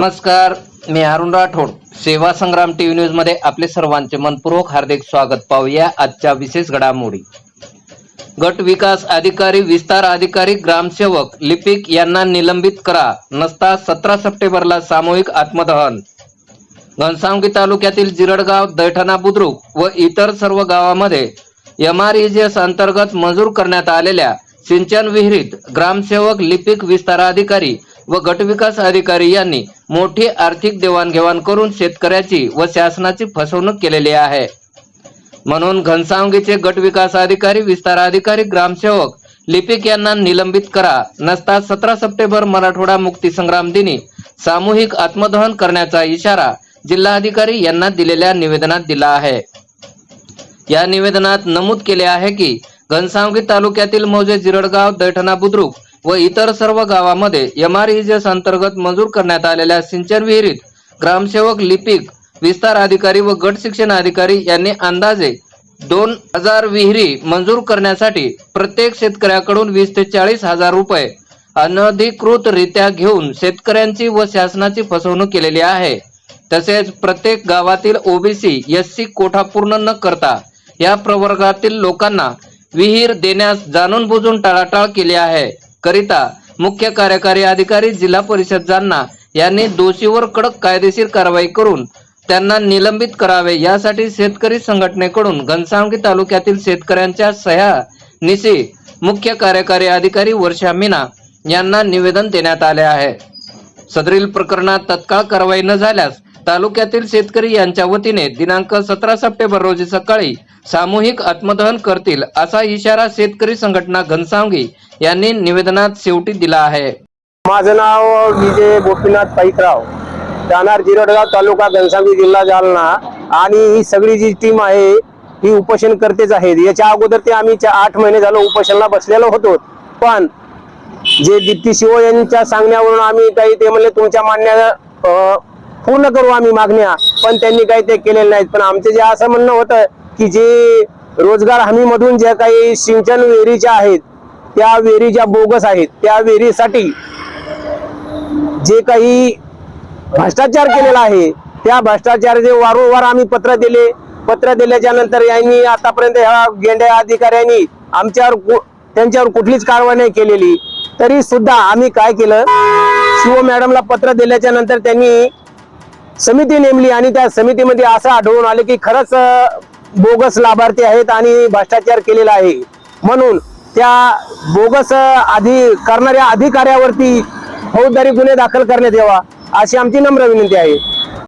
नमस्कार मी अरुण राठोड. सेवा संग्राम टीव्ही न्यूजमध्ये आपले सर्वांचे मनपूर्वक हार्दिक स्वागत. पाहूया आजच्या विशेष घडामोडी. गट विकास अधिकारी विस्तार अधिकारी ग्रामसेवक लिपिक यांना निलंबित करा. नसता सतरा सप्टेंबरला सामूहिक आत्मदहन. घनसावंगी तालुक्यातील जिरडगाव दैठणा बुद्रुक व इतर सर्व गावामध्ये एमआरईजीएस अंतर्गत मंजूर करण्यात आलेल्या सिंचन विहिरीत ग्रामसेवक लिपिक विस्तार अधिकारी व गटविकास अधिकारी यांनी मोठी आर्थिक देवाणघेवाण करून शेतकऱ्याची व शासनाची फसवणूक केलेली आहे. म्हणून घनसावंगीचे गटविकास अधिकारी विस्तार अधिकारी ग्रामसेवक लिपिक यांना निलंबित करा. नसता सतरा सप्टेंबर मराठवाडा मुक्ती संग्राम दिनी सामूहिक आत्मदहन करण्याचा इशारा जिल्हाधिकारी यांना दिलेल्या निवेदनात दिला आहे. या निवेदनात नमूद केले आहे की घनसावंगी तालुक्यातील मौजे जिरडगाव दैठणा बुद्रुक व इतर सर्व गावामध्ये एमआरईजीएस अंतर्गत मंजूर करण्यात आलेल्या सिंचन विहिरीत ग्रामसेवक लिपिक विस्तार अधिकारी व गट शिक्षण अधिकारी यांनी अंदाजे दोन हजार विहिरी मंजूर करण्यासाठी प्रत्येक शेतकऱ्याकडून वीस ते चाळीस हजार रुपये अनधिकृतरित्या घेऊन शेतकऱ्यांची व शासनाची फसवणूक केलेली आहे. तसेच प्रत्येक गावातील ओबीसी एस सी कोठा पूर्ण न करता या प्रवर्गातील लोकांना विहीर देण्यास जाणून बुजून टाळाटाळ केली आहे. करिता मुख्य कार्यकारी अधिकारी जिल्हा परिषद जालना यांनी दोषीवर कडक कायदेशीर कारवाई करून त्यांना निलंबित करावे यासाठी शेतकरी संघटनेकडून घनसावंगी तालुक्यातील शेतकऱ्यांच्या सह्या निशी मुख्य कार्यकारी अधिकारी वर्षा मीना यांना निवेदन देण्यात आले आहे. सदरील प्रकरणात तत्काळ कारवाई न झाल्यास तालुक्यातील शेतकरी यांच्या वतीने दिनांक सतरा सप्टेंबर रोजी सकाळी सामूहिक आत्मदहन करतील असा इशारा शेतकरी संघटना घनसावंगी यांनी निवेदनात शेवटी दिला आहे. माझं नाव विजय गोपीनाथ पाईकराव राहणार जिरडगाव तालुका घनसावंगी जिल्हा जालना. आणि ही सगळी जी टीम आहे ही उपोषण करतेच आहेत. याच्या अगोदर ते आम्ही आठ महिने झालो उपोषणाला बसलेलो होतो. पण जे दीप्ती शिव यांच्या सांगण्यावरून आम्ही काही ते म्हणले तुमच्या मान्य अं, पूर्ण करू आम्ही मागण्या पण त्यांनी काही ते केलेले नाहीत. पण आमचं जे असं म्हणणं होतं की जे रोजगार हमी मधून ज्या काही सिंचन विहिरीच्या आहेत त्या विहिरी ज्या बोगस आहेत त्या विहिरीसाठी जे काही भ्रष्टाचार केलेला आहे त्या भ्रष्टाचार जे वारंवार आम्ही पत्र दिले. पत्र दिल्याच्या नंतर यांनी आतापर्यंत ह्या गेंड्या अधिकाऱ्यांनी आमच्यावर त्यांच्यावर कुठलीच कारवाई नाही केलेली. तरी सुद्धा आम्ही काय केलं? शिव मॅडमला पत्र दिल्याच्या नंतर त्यांनी समिती नेमली आणि त्या समितीमध्ये असं आढळून आले की खरंच बोगस लाभार्थी आहेत आणि भ्रष्टाचार केलेला आहे. म्हणून त्या बोगस आधी करणाऱ्या अधिकाऱ्यावरती फौजदारी गुन्हे दाखल करण्यात यावा अशी आमची नम्र विनंती आहे.